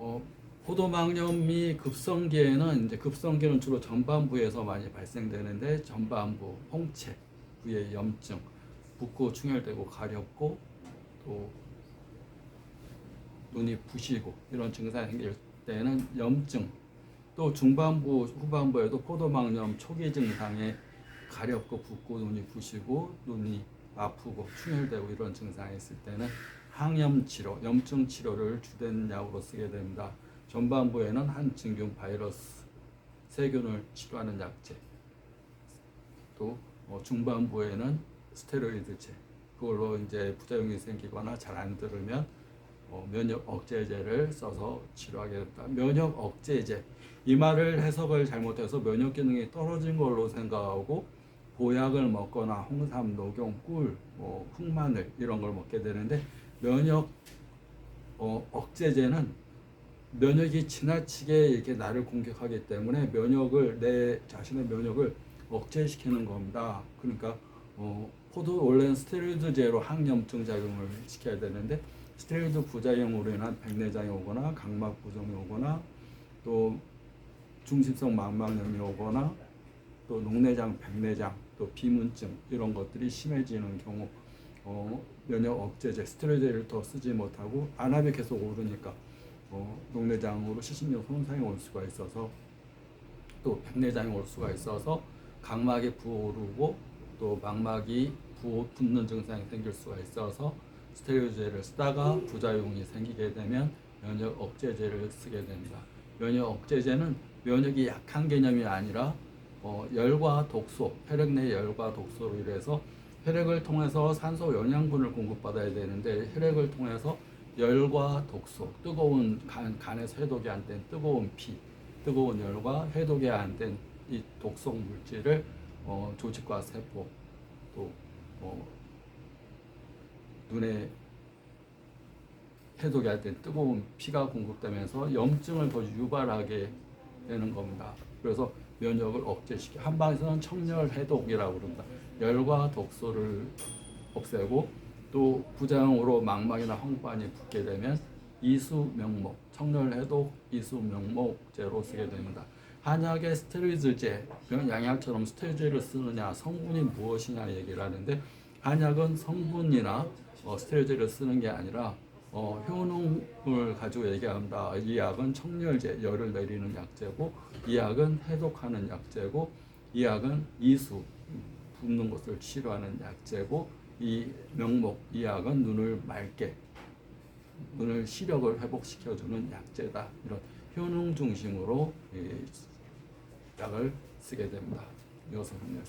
어, 포도막염이 급성기에는 이제 급성기는 주로 전반부에서 많이 발생되는데 전반부, 홍채 부의 염증, 붓고 충혈되고 가렵고 또 눈이 부시고 이런 증상이 생길 때는 염증. 또 중반부 후반부에도 포도막염 초기 증상에 가렵고 붓고 눈이 부시고 눈이 아프고 충혈되고 이런 증상이 있을 때는 항염 치료, 염증 치료를 주된 약으로 쓰게 됩니다. 전반부에는 한증균 바이러스 세균을 치료하는 약제 또 어, 중반부에는 스테로이드제 그걸로 이제 부작용이 생기거나 잘 안 들으면 어, 면역 억제제를 써서 치료하게 됩니다. 면역 억제제 이 말을 해석을 잘못해서 면역 기능이 떨어진 걸로 생각하고 보약을 먹거나 홍삼, 녹용, 꿀, 뭐 흑마늘 이런 걸 먹게 되는데 면역 어, 억제제는 면역이 지나치게 이렇게 나를 공격하기 때문에 면역을 내 자신의 면역을 억제시키는 겁니다. 그러니까 어, 포도 원래는 스테로이드제로 항염증 작용을 시켜야 되는데 스테로이드 부작용으로 인한 백내장이 오거나 각막 부종이 오거나 또 중심성 망막염이 오거나 또 녹내장, 백내장, 또 비문증 이런 것들이 심해지는 경우 어, 면역 억제제 스테로이드를 더 쓰지 못하고 안압이 계속 오르니까 어, 녹내장으로 시신력 손상이 올 수가 있어서 또 백내장이 올 수가 있어서 각막이 부어오르고 또 망막이 부어 붓는 증상이 생길 수가 있어서 스테로이드를 쓰다가 부작용이 생기게 되면 면역 억제제를 쓰게 됩니다. 면역 억제제는 면역이 약한 개념이 아니라 어, 열과 독소, 혈액 내 열과 독소로 인해서 혈액을 통해서 산소 영양분을 공급받아야 되는데 혈액을 통해서 열과 독소, 뜨거운 간, 간에서 해독이 안 된 뜨거운 피, 뜨거운 열과 해독이 안 된 이 독성 물질을 어, 조직과 세포 또 어, 눈에 해독이 안 된 뜨거운 피가 공급되면서 염증을 더 유발하게 되는 겁니다. 그래서 면역을 억제시켜 한방에서는 청열 해독이라고 그럽니다. 열과 독소를 없애고 또 부작용으로 망막이나 황반이 붓게 되면 이수명목, 청열 해독 이수명목제로 쓰게 됩니다. 한약의 스테로이드제, 양약처럼 스테로이드를 쓰느냐, 성분이 무엇이냐 얘기를 하는데 한약은 성분이나 어, 스테로이드를 쓰는 게 아니라 어, 효능을 가지고 얘기합니다. 이 약은 청열제, 열을 내리는 약제고, 이 약은 해독하는 약제고, 이 약은 이수, 붓는 것을 치료하는 약제고, 이 명목, 이 약은 눈을 맑게, 눈을 시력을 회복시켜주는 약제다. 이런 효능 중심으로 이 약을 쓰게 됩니다. 이어서 합니다.